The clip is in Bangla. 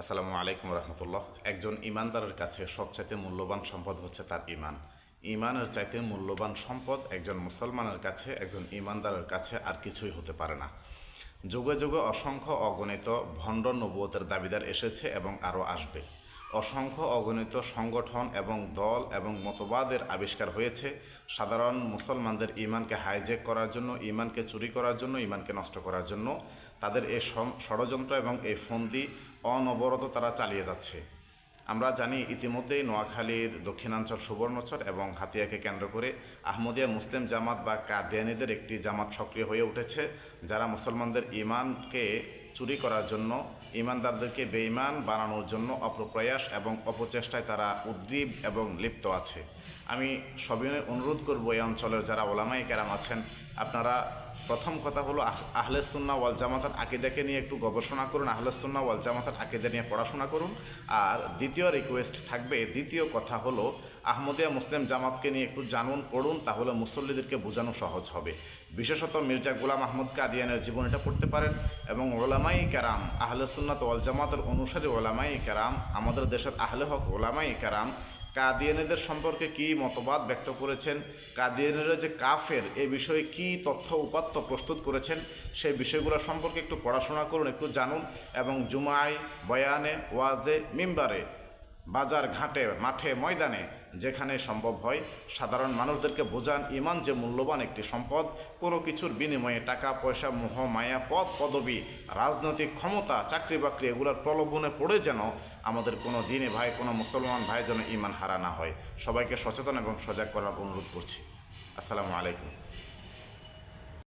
আসসালামু আলাইকুম রহমতুল্লাহ। একজন ইমানদারের কাছে সবচাইতে মূল্যবান সম্পদ হচ্ছে তার ইমান ইমানের চাইতে মূল্যবান সম্পদ একজন মুসলমানের কাছে, একজন ইমানদারের কাছে আর কিছুই হতে পারে না। যুগে যুগে অসংখ্য অগণিত ভণ্ড নবুয়তের দাবিদার এসেছে এবং আরও আসবে। অসংখ্য অগণিত সংগঠন এবং দল এবং মতবাদের আবিষ্কার হয়েছে। সাধারণ মুসলমানদের ইমানকে হাইজেক করার জন্য ইমানকে চুরি করার জন্য ইমানকে নষ্ট করার জন্য তাদের এই ষড়যন্ত্র এবং এই ফন্দি অনবরত তারা চালিয়ে যাচ্ছে। আমরা জানি ইতিমধ্যেই নোয়াখালীর দক্ষিণাঞ্চল সুবর্ণচর এবং হাতিয়াকে কেন্দ্র করে আহমদিয়া মুসলিম জামাত বা কাদিয়ানিদের একটি জামাত সক্রিয় হয়ে উঠেছে, যারা মুসলমানদের ইমানকে চুরি করার জন্য, ইমানদারদেরকে বেঈমান বানানোর জন্য অপপ্রয়াস এবং অপচেষ্টায় তারা উদ্গ্রীব এবং লিপ্ত আছে। আমি সবিনয় অনুরোধ করব এই অঞ্চলের যারা ওলামাই কেরাম আছেন, আপনারা প্রথম কথা হলো আহ- আহলে সুন্না ওয়াল জামাতার আকিদাকে নিয়ে একটু গবেষণা করুন, আহলে সুন্না ওয়াল জামাতার আকিদা নিয়ে পড়াশোনা করুন। আর দ্বিতীয় রিকোয়েস্ট থাকবে, দ্বিতীয় কথা হলো আহমদিয়া মুসলিম জামাতকে নিয়ে একটু জানুন, পড়ুন, তাহলে মুসল্লিদেরকে বোঝানো সহজ হবে। বিশেষত মির্জা গুলাম আহমদ কাদিয়ানের জীবনীটা পড়তে পারেন এবং ওলামাই কারাম, আহলে সুন্নাত ওয়াল জামাতের অনুসারী ওলামাই কারাম, আমাদের দেশের আহলে হক ওলামাই কারাম, কাদিয়ানিদের সম্পর্কে কি মতবাদ ব্যক্ত করেছেন, কাদিয়ানিরা যে কাফের, এ বিষয়ে কি তথ্য উপাত্ত প্রস্তুত করেছেন সেই বিষয়গুলো সম্পর্কে একটু পড়াশোনা করুন, একটু জানুন এবং জুমায় বয়ানে, ওয়াজে, মিম্বারে বাজার ঘাটে, মাঠে, ময়দানে, যেখানে সম্ভব হয়, সাধারণ মানুষদেরকে বোঝান ইমান যে মূল্যবান একটি সম্পদ। কোনো কিছুর বিনিময়ে টাকা, পয়সা, মোহ, মায়া, পদ, পদবি, রাজনৈতিক ক্ষমতা, চাকরি বাকরি এগুলোর প্রলোভনে পড়ে যেন আমাদের কোনো দিনে ভাই, কোনো মুসলমান ভাই যেন ইমান হারা না হয়। সবাইকে সচেতন এবং সজাগ করার অনুরোধ করছি। আসসালামু আলাইকুম।